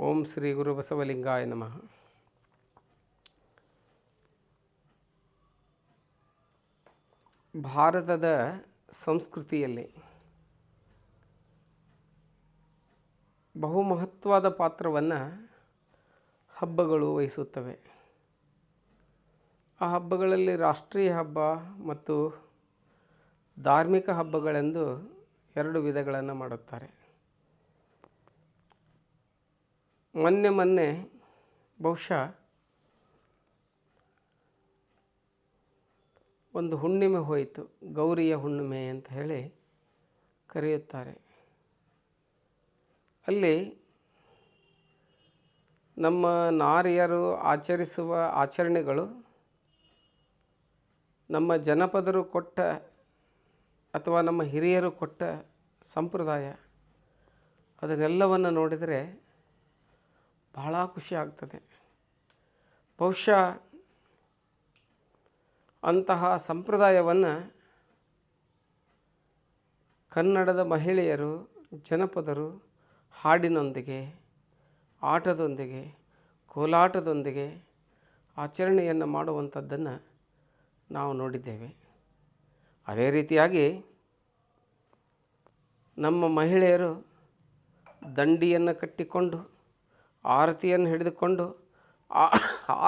ಓಂ ಶ್ರೀ ಗುರು ಬಸವಲಿಂಗಾಯ ನಮಃ. ಭಾರತದ ಸಂಸ್ಕೃತಿಯಲ್ಲಿ ಬಹು ಮಹತ್ವದ ಪಾತ್ರವನ್ನು ಹಬ್ಬಗಳು ವಹಿಸುತ್ತವೆ. ಆ ಹಬ್ಬಗಳಲ್ಲಿ ರಾಷ್ಟ್ರೀಯ ಹಬ್ಬ ಮತ್ತು ಧಾರ್ಮಿಕ ಹಬ್ಬಗಳೆಂದು ಎರಡು ವಿಧಗಳನ್ನು ಮಾಡುತ್ತಾರೆ. ಮೊನ್ನೆ ಮೊನ್ನೆ ಬಹುಶಃ ಒಂದು ಹುಣ್ಣಿಮೆ ಹೋಯಿತು, ಗೌರಿಯ ಹುಣ್ಣಿಮೆ ಅಂತ ಹೇಳಿ ಕರೆಯುತ್ತಾರೆ. ಅಲ್ಲಿ ನಮ್ಮ ನಾರಿಯರು ಆಚರಿಸುವ ಆಚರಣೆಗಳು ನಮ್ಮ ಜನಪದರು ಕೊಟ್ಟ ಅಥವಾ ನಮ್ಮ ಹಿರಿಯರು ಕೊಟ್ಟ ಸಂಪ್ರದಾಯ, ಅದನ್ನೆಲ್ಲವನ್ನು ನೋಡಿದರೆ ಬಹಳ ಖುಷಿ ಆಗ್ತದೆ. ಬಹುಶಃ ಅಂತಹ ಸಂಪ್ರದಾಯವನ್ನು ಕನ್ನಡದ ಮಹಿಳೆಯರು, ಜನಪದರು ಹಾಡಿನೊಂದಿಗೆ, ಆಟದೊಂದಿಗೆ, ಕೋಲಾಟದೊಂದಿಗೆ ಆಚರಣೆಯನ್ನು ಮಾಡುವಂಥದ್ದನ್ನು ನಾವು ನೋಡಿದ್ದೇವೆ. ಅದೇ ರೀತಿಯಾಗಿ ನಮ್ಮ ಮಹಿಳೆಯರು ದಂಡಿಯನ್ನು ಕಟ್ಟಿಕೊಂಡು ಆರತಿಯನ್ನು ಹಿಡಿದುಕೊಂಡು ಆ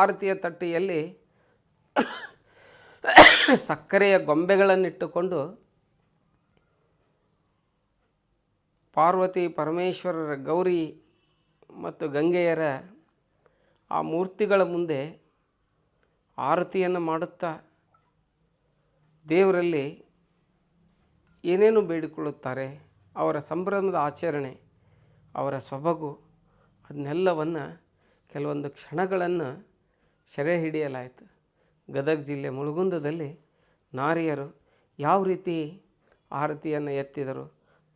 ಆರತಿಯ ತಟ್ಟೆಯಲ್ಲಿ ಸಕ್ಕರೆಯ ಗೊಂಬೆಗಳನ್ನಿಟ್ಟುಕೊಂಡು ಪಾರ್ವತಿ, ಪರಮೇಶ್ವರರ, ಗೌರಿ ಮತ್ತು ಗಂಗೆಯರ ಆ ಮೂರ್ತಿಗಳ ಮುಂದೆ ಆರತಿಯನ್ನು ಮಾಡುತ್ತಾ ದೇವರಲ್ಲಿ ಏನೇನು ಬೇಡಿಕೊಳ್ಳುತ್ತಾರೆ, ಅವರ ಸಂಭ್ರಮದ ಆಚರಣೆ, ಅವರ ಸೊಬಗು ಅದನ್ನೆಲ್ಲವನ್ನು ಕೆಲವೊಂದು ಕ್ಷಣಗಳನ್ನು ಸೆರೆ ಹಿಡಿಯಲಾಯಿತು. ಗದಗ ಜಿಲ್ಲೆ ಮುಳುಗುಂದದಲ್ಲಿ ನಾರಿಯರು ಯಾವ ರೀತಿ ಆರತಿಯನ್ನು ಎತ್ತಿದರು,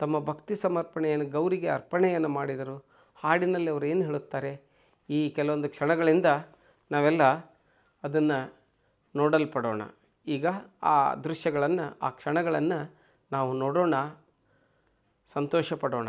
ತಮ್ಮ ಭಕ್ತಿ ಸಮರ್ಪಣೆಯನ್ನು, ಗೌರಿಗೆ ಅರ್ಪಣೆಯನ್ನು ಮಾಡಿದರು, ಹಾಡಿನಲ್ಲಿ ಅವರು ಏನು ಹೇಳುತ್ತಾರೆ, ಈ ಕೆಲವೊಂದು ಕ್ಷಣಗಳಿಂದ ನಾವೆಲ್ಲ ಅದನ್ನು ನೋಡಲ್ಪಡೋಣ. ಈಗ ಆ ದೃಶ್ಯಗಳನ್ನು, ಆ ಕ್ಷಣಗಳನ್ನು ನಾವು ನೋಡೋಣ, ಸಂತೋಷ ಪಡೋಣ.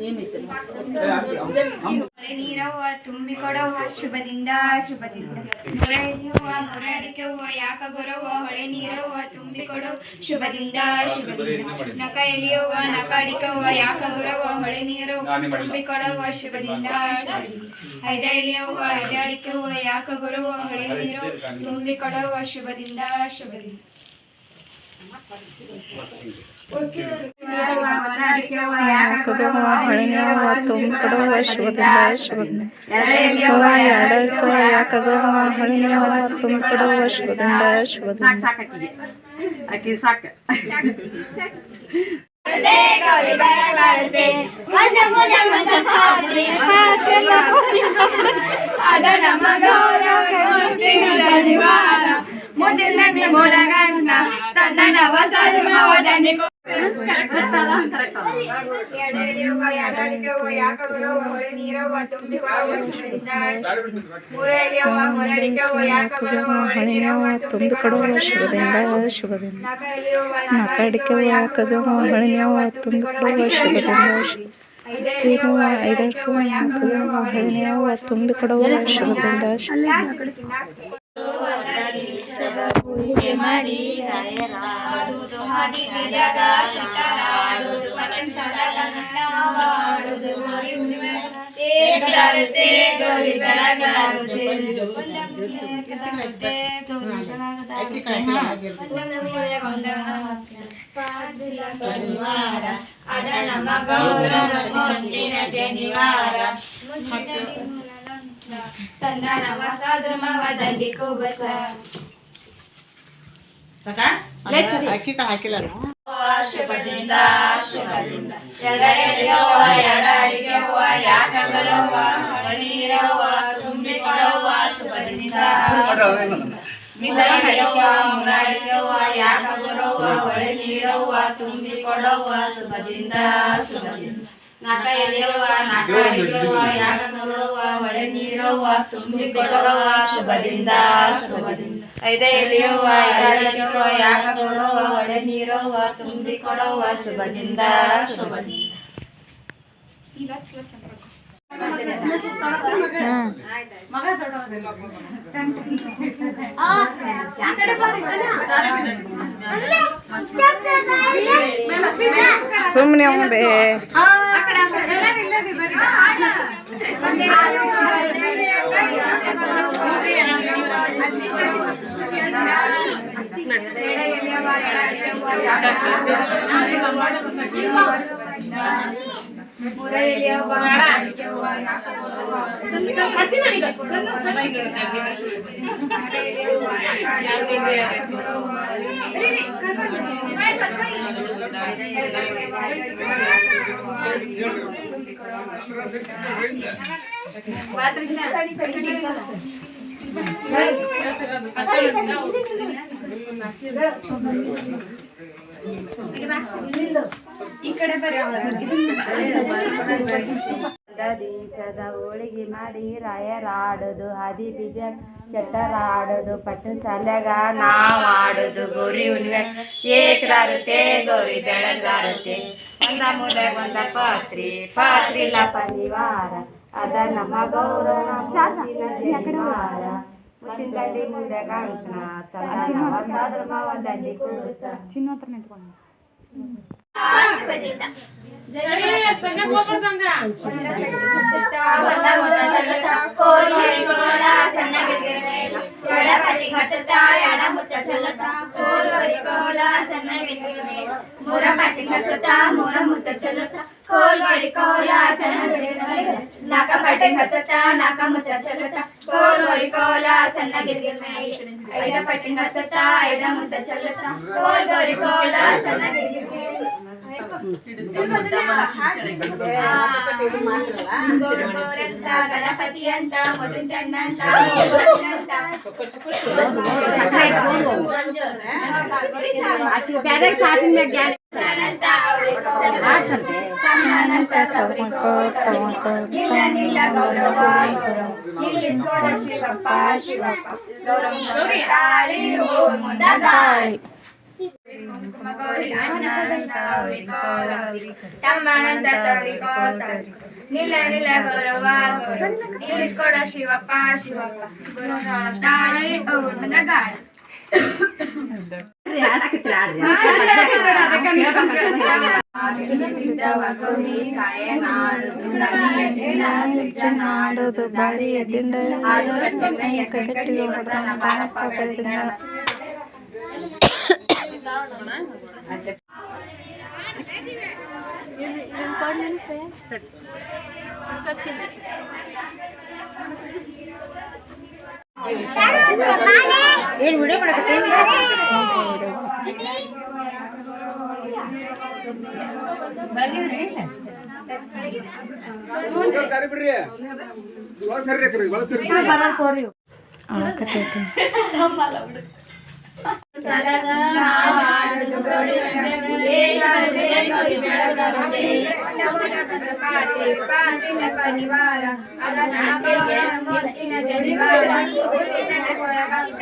ಏಕರದೆ ಗೊರಿ ಬೆಳಗಾವಿ ಶುಭದಿಂದ ನೀರವ್ವ ಶುಭದಿಂದ ಶುಭದಿಂದ ಮುರಳಿಯುವ ಮುರಡಿಕೆ ಹೂವ ಯಾಕ ಗೊರವ್ವ ಹೊಳೆ ನೀರವ್ವ ತುಂಬಿಕೊಡು ಶುಭದಿಂದ ಶುಭದಿಂದ ನಕ ಎಲಿಯವ್ವ ನಕ ಅಡಿಕವ್ವ ಯಾಕ ಗೊರವ್ವ ಹೊಳೆ ನೀರು ತುಂಬಿಕೊಡವ್ವ ಶುಭದಿಂದ ಶುಭದಿಂದ ಐದ ಎಲಿಯವ್ವ ಐದ ಅಡಿಕೆ ಹೂವ ಯಾಕ ಗೊರವ್ವ ಹೊಳೆ ನೀರು ತುಂಬಿಕೊಡವ್ವ ಶುಭದಿಂದ ಶುಭದಿಂದ ಕೊಡುವ ಹಳಿನವ ತುಂಬಿಕೊಡುವ ಶುಭದಿಂದ ಶುಭದಿಂದ ಹೂವ ಎರಡಕ್ಕ ಯಾಕಗುವ ಹಳಿನವ ತುಂಬಿಕೊಡುವ ಶುಭದಿಂದ ಶುಭದಿಂದ ಆಕಿ ಸಾಕ ಗೌರಿ ಬೆಳಗಾರದೆ ಮಂದ ಮುದ ಮಂದ ಪಾತ್ರೆ ಪಾತ್ರೆಲ್ಲ ಅದ ನಮ್ಮ ಗೌರವ ಜನಿವಾರ ಮೊದಲನೇ ಮೊಳಗಣ್ಣ ತನ್ನ ನವ ಸರ್ಮವದನೆ ಎಡಲಿಯುವ ತುಂಬಿಕೊಡವ ಶುಭದಿಂದ ಶುಭದಿಂದ ಶುಭದಿಂದ ನಕಡಿಕೆವ ಯಾಕಗುವ ಹಳಿನವ ತುಂಬಿಕೊಡುವ ಶುಭದಿಂದ ಶುಭ ಐದಕ್ಕೂ ನಾಲ್ಕುವ ಹಳಿನವ ತುಂಬಿಕೊಡುವ ಶುಭದಿಂದ ಶುಭ ಆಡುವುದು ಹಾದಿಗೆ ಜಗ ಸುತ್ತಲಾಡುವುದು ಪಟ್ಟಣದ ನಾವಾಡುವುದು ಗೌರಿ ಹುಣ್ಣಿಮೆ ಏಕಲಾರತೆ ಗೌರಿ ಬೆಳಗಾರತೆ ಪರಿವಾರ ಅದ ನಮ್ಮ ಗೌರವ ಮುಂದಿನ ಜನಿವಾರ ತಂದ ನವ ಸಾಧರ್ಮವದಲ್ಲಿ ಕುಬಸ ಅಕ್ಕಿ? ಕಾಳು ಹಾಕಿಲ್ಲ ಶುಭದಿಂದ ಶುಭದಿಂದ. ಎಡಲಿಯವ್ವ ಎಡಲಿಯವ್ವ ಯಾಕ ಬರವ್ವ ತುಂಬಿಕೊಡವ್ವ ಶುಭದಿಂದ. ಯಾಕ ಹೊಳೆ ನೀರವ್ವ ತುಂಬಿ ಕೊಡವ್ವ ಶುಭದಿಂದ ಶುಭದಿಂದ. ನಾಕ ಎಲೆಯವ್ವ ನಾಕ ಅಡಿಗೆವ್ವ ಯಾಕ ಬರೋವ ಹೊಳೆ ನೀರವ್ವ ತುಂಬಿ ಕೊಡವ್ವ ಶುಭದಿಂದ ಶುಭದಿಂದ. ಐದ ಎಲೆಯವ್ವ ಯಾಕ ಬರೋವ ಹೊಳೆ ನೀರವ್ವ ತುಂಬಿ ಕೊಡವ್ವ ಶುಭದಿಂದ ಶುಭದಿಂದ ಸುಮ್ಮನೆ पूरा ಈ ಕಡೆ ದೀಸದ ಹೋಳಿಗೆ ಮಾಡಿ ರಾಯರಾಡೋದು ಹಾದಿ ಬೀಜ ಚಟ್ಟರಾಡೋದು ಪಟ್ಟು ಸಾಲ್ಯಾಗ ನಾವ್ ಆಡೋದು ಗೋರಿ ಹುಣ್ಣಿಮೆ ಏಕರಾರುತ್ತೆ ಗೌರಿ ಬೆಳಗಾರುತ್ತೆ ಒಂದ ಮೂಲೆ ಒಂದ ಪಾತ್ರಿ ಪಾತ್ರಿಲ ಪರಿವಾರ ಅದ ನಮ್ಮ ಗೌರವ ಮುತ್ತಿನ ಜನಿವಾರ. ಮುತ್ತಿನ ದಂಡಿ ಮುಂದೆ ಕಾಣ್ಕಣ ಸಾದ್ರ ಮಾವ ದಂಡಿ ಕೂಸ ಮೂರ ಪಟ್ಟಿ ಹಚ್ಚುತ್ತಾ ಮೂರ ಮುತ್ತ ಚಲುತ್ತಾ ಕೋಲ್ ಬರಿ ಕೋಲ ಸಣ್ಣ ಗಿರ್ಗಿರ್ ನಾಕ ಪಟ್ಟಿ ಹಚ್ಚುತ್ತಾ ನಾಕ ಮುತ್ತ ಚಲುತ್ತಾ ಕೋಲ್ ಬರಿ ಕೋಲ ಸಣ್ಣ ಗಿರ್ಗಿರ್ ಮೇಲೆ ಐದ ಪಟ್ಟಿ ಹಚ್ಚುತ್ತಾ ಐದ ಮುತ್ತ ಚಲುತ್ತಾ ಕೋಲ್ ಬರಿ ಕೋಲ ಸಣ್ಣ ಗಿರ್ಗಿರ್ ಮೇಲೆ ಗೋರಂತ ಗಣಪತಿ ಅಂತ ಮೊದಲು ಚಂಡ ಅಂತ ಅಂತ ಅನಂತ ಅವ್ರಿಗೆ ಅನಂತ ತಗೊಂಡ್ಕೋ ತಗೊಂಡ್ಕೋ ನಿಲ್ಲ ನಿಲ್ಲ ಗೌರವ ನಿಲ್ಲಿಸೋಣ ಶಿವಪ್ಪ ಶಿವಪ್ಪ ಗೌರವ ತಾಳಿ ಊರ್ ಮುಂದ ಗಾಳಿ ನಿಲ್ಲ ನಿಲ್ಲ ಗೌರವ ಗೌರವ ನಿಲ್ಲಿಸ್ಕೊಡ ಶಿವಪ್ಪ ಶಿವಪ್ಪ ಗೌರವ ತಾಳಿ ಊರ್ ಮುಂದ ಗಾಳಿ ನಾಡೋದು ಬಾಳಿಯ ದಿಂಡ ಕಟ್ಟಿ ಅಳಕತ್ತೈತಿ ಪರಿವಾರ ಮುತ್ತಿನ ಜನಿವಾರ ಕೊಳಗಂಟ